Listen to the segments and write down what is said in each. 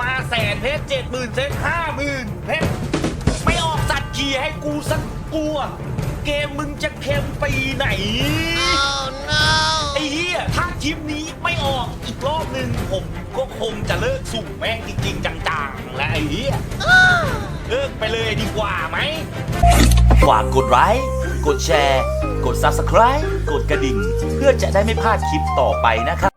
มาแสนเพชรเจ็ดหมื่นเซตห้าหมื่นเพชรไม่ออกสัตว์ขี่ให้กูสักกัว เกมมึงจะเค็มปีไหน ไอ้เหี้ยถ้าคลิปนี้ไม่ออกอีกรอบหนึ่งผมก็คงจะเลิกสุ่มแม่งจริง ๆ จังๆ และไอ้เหี้ยเลิกไปเลยดีกว่าไหมฝากกดไลค์กดแชร์ กด Subscribe กดกระดิ่ง เพื่อจะได้ไม่พลาดคลิปต่อไปนะครับ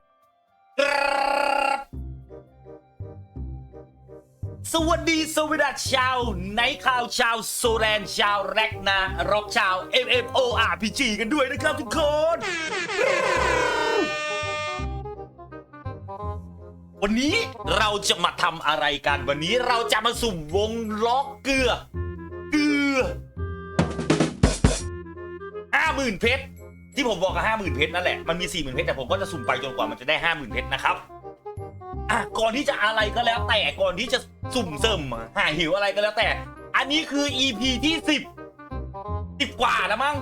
สวัสดีสวัสดีชาวในข่าวชาวโซแลนชาวแรกนาร็อกชาว MMORPG กันด้วยนะครับทุกคน วันนี้เราจะมาทำอะไรกัน วันนี้เราจะมาสุ่มวงล้อกเกลือ เกลือห้าหมื่นเพชรที่ผมบอกกับห้าหมื่นเพชรนั่นแหละ มันมีสี่หมื่นเพชรแต่ผมก็จะสุ่มไปจนกว่ามันจะได้ห้าหมื่นเพชรนะครับอะก่อนที่จะอะไรก็แล้วแต่ก่อนที่จะ สุ่มเสริมหาหิวอะไรก็แล้วแต่ อันนี้คือ EP ที่สิบสิบกว่าแล้วมั้ง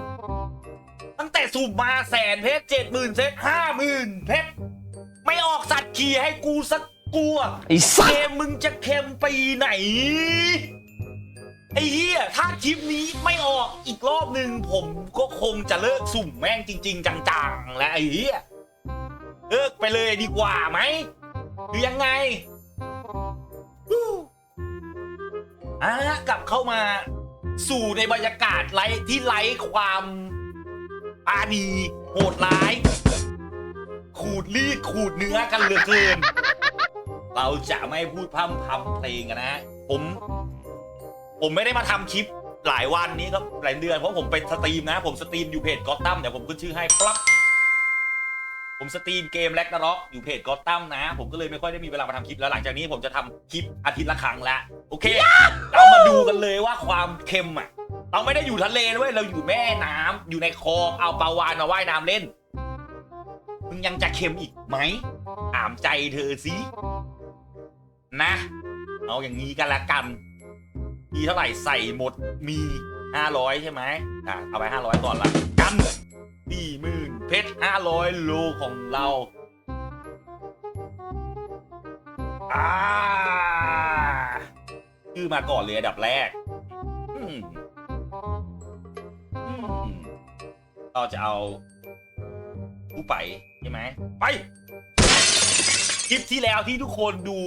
ตั้งแต่สุ่มมาแสนเพชรเจ็ดหมื่นเซตห้าหมื่นเพชรไม่ออกสัตว์ขี่ให้กูสักกัวไอ้สัเกสมมึงจะเค็มปีไหน ไอ้เหี้ยถ้าคลิปนี้ไม่ออกอีกรอบหนึ่งผมก็คงจะเลิกสุ่มแม่งจริง ๆ จังๆ และไอ้เหี้ยเลิกไปเลยดีกว่าไหมหรือยังไง อะกลับเข้ามาสู่ในบรรยากาศไร้ที่ไร้ความปาณีโหดร้าย ขูดรีดขูดเนื้อกันเหลือเกิน เราจะไม่พูดพร่ำพำเพลงกันนะฮะผม ผมไม่ได้มาทำคลิปหลายวันนี้ก็หลายเดือนเพราะผมไปสตรีมนะ ผมสตรีมอยู่เพจก็ตั้มเดี๋ยวผมขึ้นชื่อให้ปั๊บ ผมสตรีมเกมแล็กนาร็อกอยู่เพจก็ตั้มนะ ผมก็เลยไม่ค่อยได้มีเวลามาทำคลิปแล้วหลังจากนี้ผมจะทำคลิปอาทิตย์ละครั้งละโอเค เรามาดูกันเลยว่าความเค็มอะ เราไม่ได้อยู่ทะเลด้วยเราอยู่แม่น้ำอยู่ในคลองเอาปลาวานมาว่ายน้ำเล่น มึงยังจะเค็มอีกไหมถามใจเธอสินะ เอาอย่างนี้กันละกันมีเท่าไหร่ใส่หมดมีห้าร้อยใช่ไหมอะเอาไปห้าร้อยก่อนละกัน สี่หมื่นเพชรห้าร้อยโลของเราอ่าชื่อมาก่อนเลยอันดับแรก เราจะเอาผู้ไปใช่ไหม ไป คลิปที่แล้วที่ทุกคนดู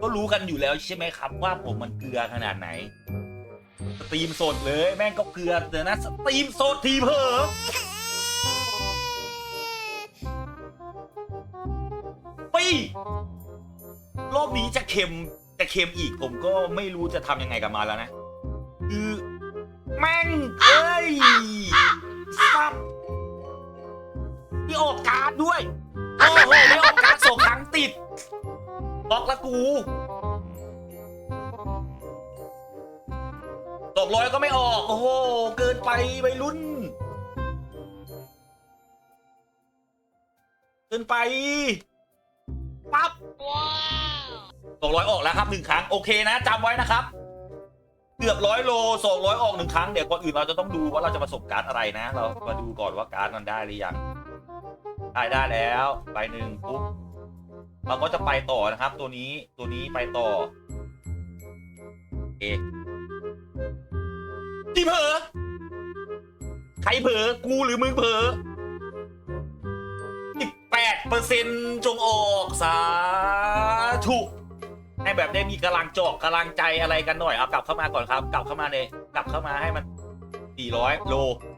ก็รู้กันอยู่แล้วใช่ไหมครับว่าผมมันเกลือขนาดไหน สตรีมสดเลย แม่งก็เกลือเดี๋ยวนะ สตรีมสดทีเผลอ รอบนี้จะเค็มจะเค็มอีกผมก็ไม่รู้จะทำยังไงกับมาแล้วนะ คือแม่งเอ้ยซับที่ออกการ์ดด้วย โอ้โหได้ออกการดสองครั้งติดบล็อกละกูตกร้อยก็ไม่ออก โอ้โห เกินไปไปรุ่น เกินไป ปั๊บตกร้อยออกแล้วครับหนึ่งครั้งโอเคนะจำไว้นะครับ เกือบร้อยโลสองร้อยออกหนึ่งครั้งเดี๋ยวก่อนอื่นเราจะต้องดูว่าเราจะผสมการ์ดอะไรนะ เรามาดูก่อนว่าการ์ดมันได้หรือยังได้ได้แล้วไปหนึ่งปุ๊บเราก็จะไปต่อนะครับ ตัวนี้ตัวนี้ไปต่อเอที่เผลอใครเผลอกูหรือมึงเผลอสิบแปดเปอร์เซ็นต์จงออก สาธุให้แบบได้มีกำลังจอกกำลังใจอะไรกันหน่อยเอากลับเข้ามาก่อนครับ กลับเข้ามาเลยกลับเข้ามาให้มันสี่ร้อยโล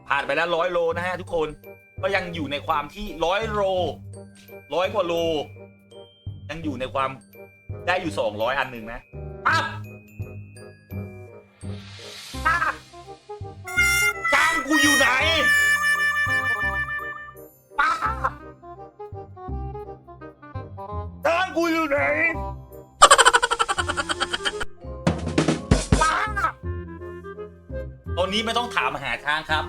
ผ่านไปแล้วร้อยโลนะฮะทุกคนก็ยังอยู่ในความที่ร้อยโลร้อยกว่าโล ยังอยู่ในความได้อยู่สองร้อยอันหนึ่งนะปั๊บปั๊บจ้างกูอยู่ไหน ไหนตอนนี้ไม่ต้องถามหาทางครับ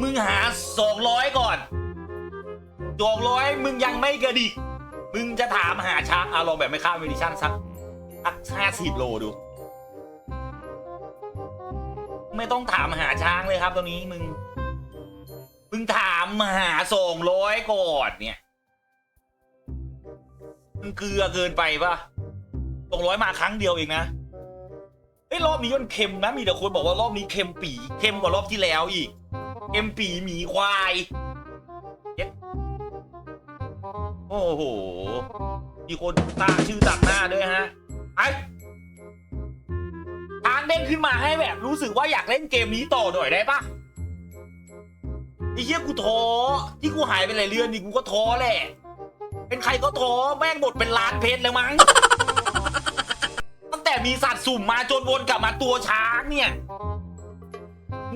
มึงหาสองร้อยก่อนสองร้อยมึงยังไม่กระดิก มึงจะถามหาช้างเอาลองแบบไม่ข้ามเวดิชั่นสักสักห้าสิบโลดู ไม่ต้องถามหาช้างเลยครับตอนนี้มึง มึงถามหาสองร้อยก่อนเนี่ย มึงเกลือเกินไปปะสองร้อยมาครั้งเดียวเองนะเฮ้ยรอบนี้มันเค็มนะมีแต่คนบอกว่ารอบนี้เค็มปีเค็มกว่ารอบที่แล้วอีกเค็มปีหมีควายเย็ดโอ้โหมีคนตั้งชื่อตัดหน้าด้วยฮะไอทางเด้งขึ้นมาให้แบบ รู้สึกว่าอยากเล่นเกมนี้ต่อหน่อยได้ปะไอ้เหี้ยกูท้อที่กูหายไปหลายเดือนนี่กูก็ท้อแหละ เป็นใครก็ท้อแม่งหมดเป็นล้านเพชรแล้วมั้ง ตั้งแต่มีสัตว์สุ่มมาจนวนกลับมาตัวช้างเนี่ย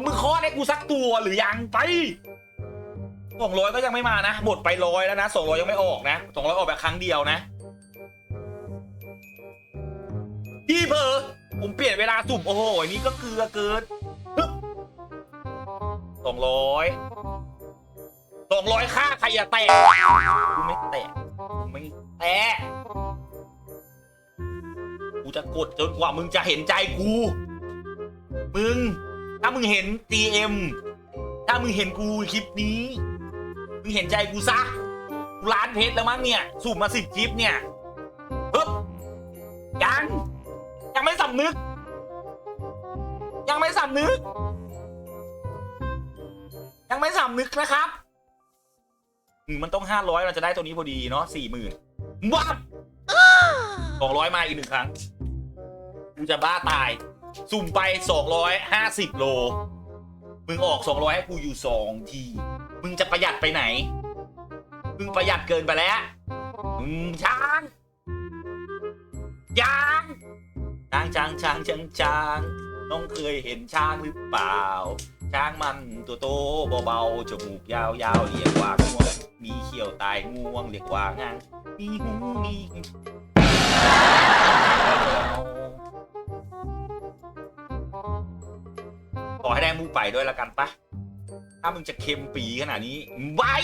มึงข้อได้กูสักตัวหรือยังไปสองร้อยก็ยังไม่มานะหมดไปร้อยแล้วนะสองร้อยยังไม่ออกนะสองร้อยออกแบบครั้งเดียวนะ พี่เพอผมเปลี่ยนเวลาสุ่มโอ้โหนนี้ก็เกลือเกินสองร้อยสองร้อยค่าใครอย่าแตะกูไม่แตก แตะกูจะกดจนกว่ามึงจะเห็นใจกู มึง ถ้ามึงเห็น TM ถ้ามึงเห็นกูคลิปนี้ มึงเห็นใจกูซะกูล้านเพชรแล้วมั้งเนี่ยสุ่มาสิบคลิปเนี่ยปึ๊บยัง ยังไม่สำนึก ยังไม่สำนึก ยังไม่สำนึกนะครับมมันต้องห้าร้อยเราจะได้ตัวนี้พอดีเนาะสี่หมื่น ว้าสองร้อยมาอีกหนึ่งครั้งกูจะบ้าตาย สุ่มไปสองร้อยห้าสิบโล มึงออกสองร้อยให้กูอยู่สองที มึงจะประหยัดไปไหน มึงประหยัดเกินไปแล้วมึงช้างยางช้างช้างช้างช้างช้างน้องเคยเห็นช้างหรือเปล่า ช้างมันตัวโตเบาๆจมูกยาวๆเรียกว่างวง มีเขียวตายงวงเรียกว่างางมีหูมีขอให้ได้มูไปด้วยละกันปะถ้ามึงจะเค็มปีขนาดนี้ไว้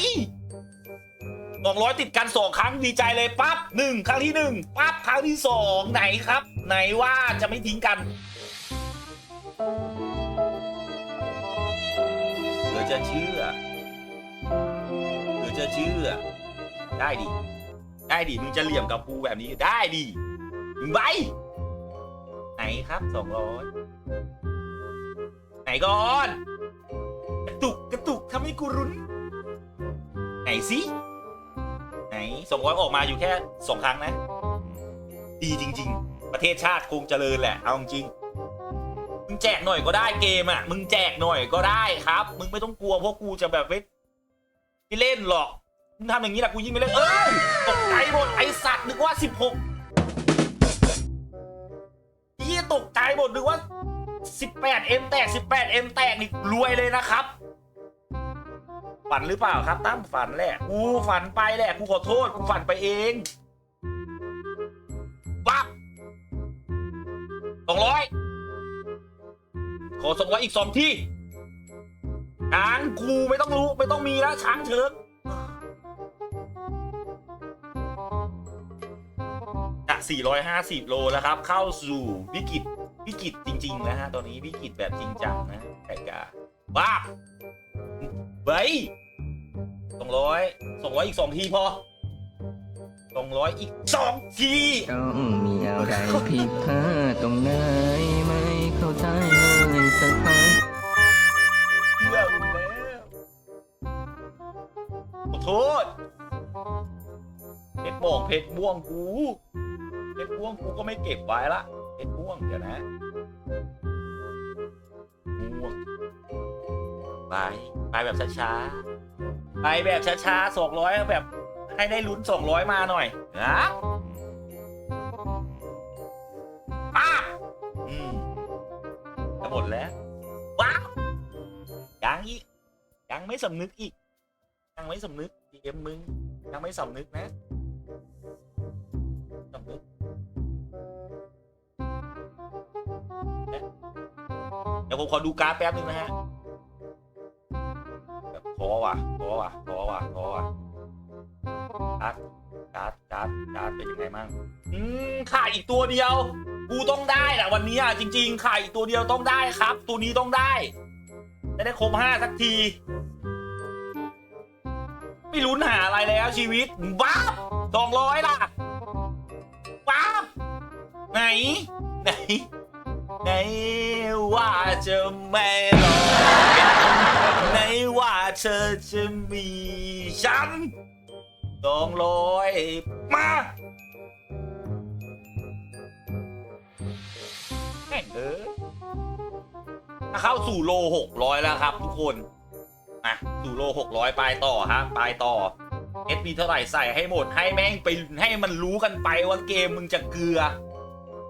สองร้อยติดกันสองครั้งดีใจเลยปั๊บหนึ่งครั้งที่หนึ่งปั๊บครั้งที่สองไหนครับ ไหนว่าจะไม่ทิ้งกันเหลือจะเชื่อ จะเชื่อ ได้ดิ ได้ดิ มึงจะเหลี่ยมกับกูแบบนี้ได้ดิ มึงไป ไหนครับสองร้อยไหนก่อน กระตุกกระตุกทำให้กูรุน ไหนสิไหนสองร้อยออกมาอยู่แค่สองครั้งนะ ดีจริง ๆ ประเทศชาติคงเจริญแหละ เอาจริงมึงแจกหน่อยก็ได้เกมอะ มึงแจกหน่อยก็ได้ครับ มึงไม่ต้องกลัวเพราะกูจะแบบไม่ไม่ เล่นหรอกมึงทำอย่างนี้แหละกูยิ่งไม่เล่นเอ้ยตกใจหมดไอสัตว์นึกว่าสิบหกยี่ตกใจหมดนึกว่า18 M แปดเอ็มแตก18 M แปดเอ็มแตกนี่รวยเลยนะครับ ฝันหรือเปล่าครับตั้มฝันแหละกูฝันไปแหละกูขอโทษกูฝันไปเองวับสองร้อยขอสองร้อยอีกสองที่ ช้างกูไม่ต้องรู้ไม่ต้องมีแล้วช้างเชิญอะ450 โลแล้วครับ เข้าสู่วิกฤตวิกฤตจริง ๆ นะฮะ ตอนนี้วิกฤตแบบจริงจังนะแต่กาบ้าเฮ้ยสองร้อยสองร้อยอีกสองทีพอสองร้อยอีกสองที ต้องมีอะไรผิดพลาดตรงไหนไหม โทษ เพชรบอกเพชรม่วงกู เพชรม่วงกูก็ไม่เก็บไว้ละ เพชรม่วงเดี๋ยวนะม่วงไป ไปแบบช้าๆ ไปแบบช้าๆสองร้อยแบบ ให้ได้ลุ้นสองร้อยมาหน่อยนะป้าอืมจะหมดแล้ว ว้าวยังอีก ยังไม่สำนึกอีก ยังไม่สำนึก เกมมึงยังไม่สำนึกนะสำนึกนะเดี๋ยวผมขอดูการ์ดแป๊บนึงนะฮะแบบท้อว่ะท้อว่ะท้อว่ะท้อว่ะการ์ดการ์ดการ์ดการ์ดเป็นยังไงมั่งอืมขาดอีกตัวเดียว กูต้องได้แหละวันนี้อะจริง ๆขาดอีกตัวเดียวต้องได้ครับ ตัวนี้ต้องได้จะได้ครบห้าสักที ไม่ลุ้นหาอะไรแล้วชีวิตว้าสองร้อยล่ะว้าไหน ไหน ไหนว่าจะไม่หลอกไหนว่าเธอจะมีฉันต้องลอยมาแม่งเออเข้าสู่โลหกร้อยแล้วครับทุกคน อะสูโลหกร้อยไปต่อฮะไปต่อเอสมีเท่าไหร่ใส่ให้หมดให้แม่งไปให้มันรู้กันไปว่าเกมมึงจะเกลือ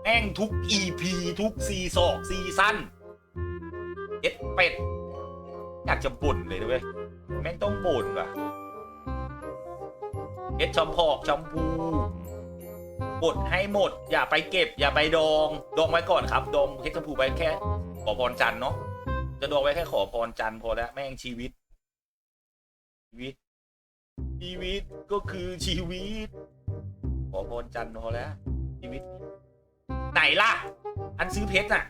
แม่งทุก EP ทุกซีสอกซีซั่นเอ็ดเป็ด อยากจะบ่นเลยนะเว้ยแม่งต้องบ่นว่ะเอ็ดชมพอกชมพูบดให้หมด อย่าไปเก็บ อย่าไปดอง ดองไว้ก่อนครับ ดองเฮ็ดชมพูไว้แค่ขอพรจันเนาะ จะดองไว้แค่ขอพรจันทร์พอแล้วแม่งชีวิต ชีวิต ชีวิตก็คือชีวิต ขอพรจันทร์พอแล้ว ชีวิต ไหนล่ะ อันซื้อเพชรน่ะ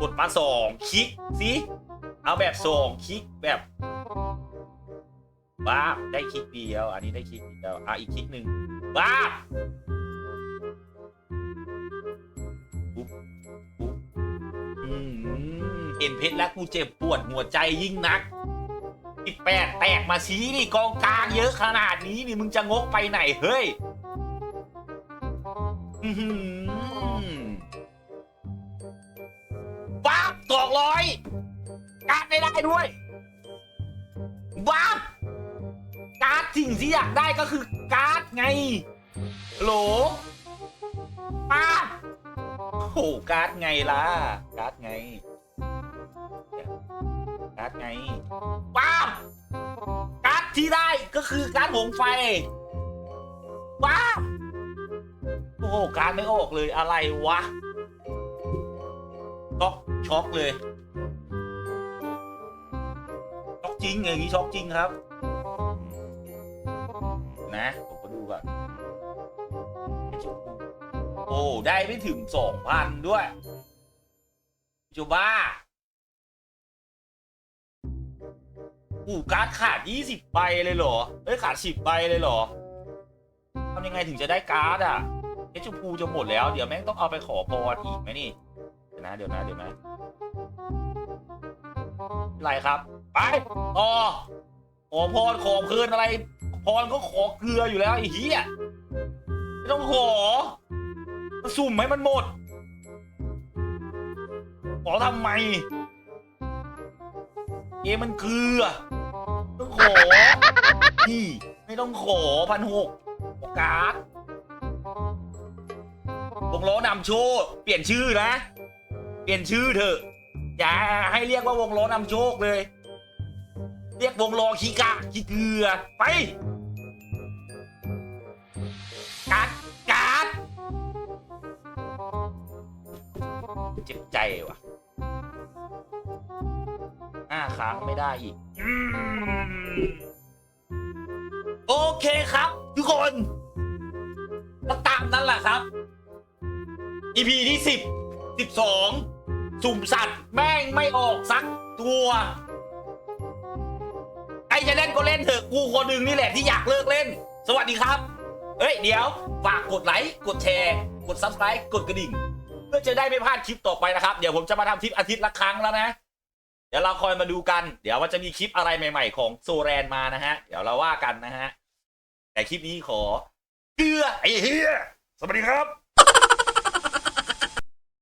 กดมาสองคลิกสิเอาแบบสองคลิกแบบบ้าได้คลิกเดียว อันนี้ได้คลิกเดียวอะอีกคลิกหนึ่งบ้า นเพชรแล้วกูเจ็บปวดหัวใจยิ่งนักอีแปดแตกมาชี้นี่กองกลางเยอะขนาดนี้นี่มึงจะงกไปไหนเฮ้ยว้าบสองร้อยการ์ดไม่ได้ด้วยว้าบการ์ดสิ่งที่อยากได้ก็คือการ์ดไงโหลป้าโอ้การ์ดไงล่ะการ์ดไง ไงว้าบการ์ดที่ได้ก็คือการ์ดหงไฟว้าบโอ้โหการไม่ออกเลยอะไรวะช็อกช็อกเลยช็อกจริงอย่างนี้ช็อกจริงครับ นะผมก็ดูก่อนโอ้ได้ไม่ถึงสองพันด้วยจูบ้า อู้การ์ดขาดยี่สิบใบเลยเหรอ เอ้ย ขาดสิบใบเลยเหรอ ทำยังไงถึงจะได้การ์ดอะเอชมพูจะหมดแล้ว เดี๋ยวแม่งต้องเอาไปขอพรอีกไหมนี่ เดี๋ยวนะ เดี๋ยวนะ เดี๋ยวนะไรครับ ไปต่อขอพรขอคืนอะไร พรก็ขอเกลืออยู่แล้วไอ้เหี้ยไม่ต้องขอมาสุ่มให้มันหมด ขอทำไมเกมมันเกลือ ขอนี่ไม่ต้องขอพันหกโอกาสวงล้อนำโชคเปลี่ยนชื่อนะ เปลี่ยนชื่อเถอะอย่าให้เรียกว่าวงล้อนำโชคเลย เรียกวงล้อขี้กะขี้เกลือไปกัดกัดเจ็บใจว่ะ อ้าค้างไม่ได้อีก โอเคครับ ทุกคนก็ตามนั้นแหละครับ EP ที่สิบสิบสองสุ่มสัตว์แม่งไม่ออกสักตัวใครจะเล่นก็เล่นเถอะกูคนหนึ่งนี่แหละที่อยากเลิกเล่น สวัสดีครับเฮ้ย เดี๋ยว ฝากกดไลค์ กดแชร์ กด subscribe กดกระดิ่ง พื่อจะได้ไม่พลาดคลิปต่อไปนะครับ เดี๋ยวผมจะมาทำคลิปอาทิตย์ละครั้งแล้วนะ เดี๋ยวเราคอยมาดูกัน เดี๋ยวว่าจะมีคลิปอะไรใหม่ ๆ ของโซแรนมานะฮะ เดี๋ยวเราว่ากันนะฮะ แต่คลิปนี้ขอเกลือไอ้เฮียสวัสดีครับ